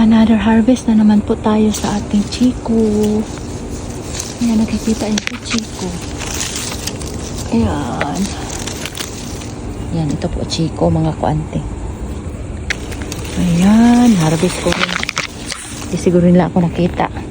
Another harvest na naman po tayo sa ating Chico. Ayan, nakikita niyo po Chico. Ayan. Ayan, ito po Chico, mga kuante. Ayan, harvest ko rin. Di siguro nila ako nakita.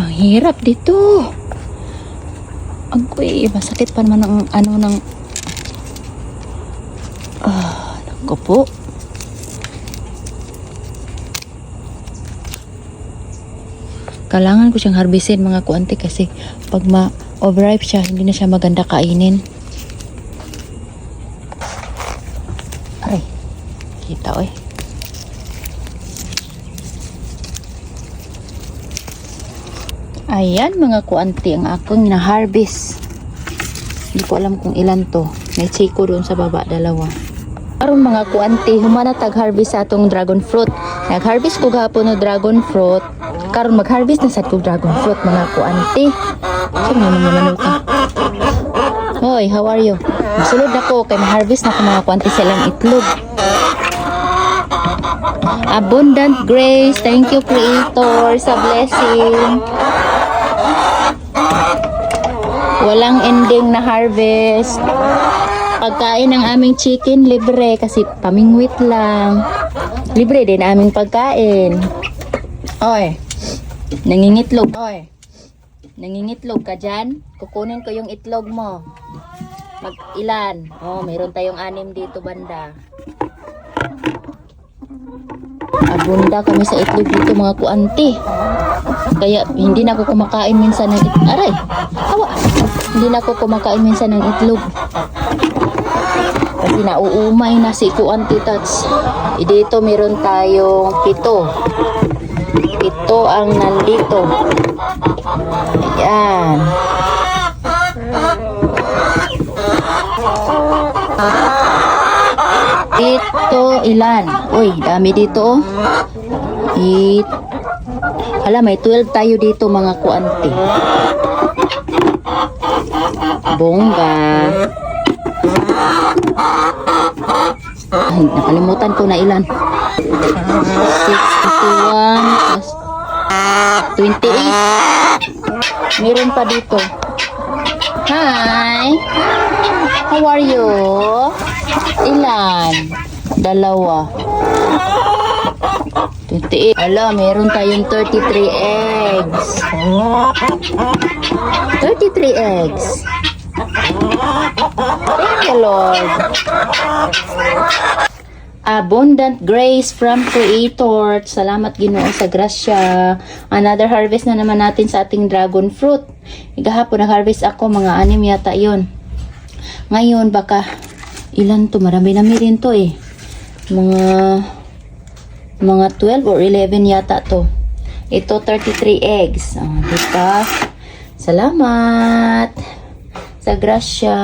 Ang hirap dito. Ang kuy, masakit pa naman ang ano ng Ah, nako po. Kailangan ko siyang harbisin mga kuante kasi pag ma-overripe siya, hindi na siya maganda kainin. Aray, kita oy. Ayan mga kuanti ang akong na-harvest. Hindi ko alam kung ilan to. May chiko doon sa baba, dalawa. Karon mga kuanti, humana tag-harvest sa atong dragon fruit. Nag-harvest ko gahapon no dragon fruit. Karon mag-harvest na sa atong dragon fruit mga kuanti. Sino naman naman ka? Hoy, how are you? Masulod ako kay ma-harvest na ko mga kuanti silang itlog. Abundant grace. Thank you, Creator, sa blessing. Walang ending na harvest. Pagkain ng aming chicken, libre kasi pamingwit lang. Libre din aming pagkain. Oy, nangingitlog. Oy, nangingitlog ka dyan? Kukunin ko yung itlog mo. Mag ilan? Oh, meron tayong anim dito banda. Abunda kami sa itlog dito mga kuanti. Kaya hindi na ako kumakain minsan ng itlog. Aray! Awa! Hindi na ako kumakain minsan ng itlog. Kasi nauumay na si kuanti tats. E dito meron tayong pito. Pito ang nandito. Ayan. Dito ilan? Uy, dami dito oh. It Hala, may 12 tayo dito mga kuante. Bongga. Ay, nakalimutan ko na ilan. 61 plus 28. Meron pa dito. Hi! How are you? Ilan? Dalawa. 28. Ala, meron tayong 33 eggs. 33 eggs. Thank you, Lord. Abundant grace from Creator. Salamat Ginoo sa grasya. Another harvest na naman natin sa ating dragon fruit. Igahapon nag-harvest ako, mga anim yata yon. Ngayon, baka ilan to? Marami-nami rin to eh. Mga mga 12 or 11 yata to. Ito 33 eggs. Oh, diba? Salamat sa grasya.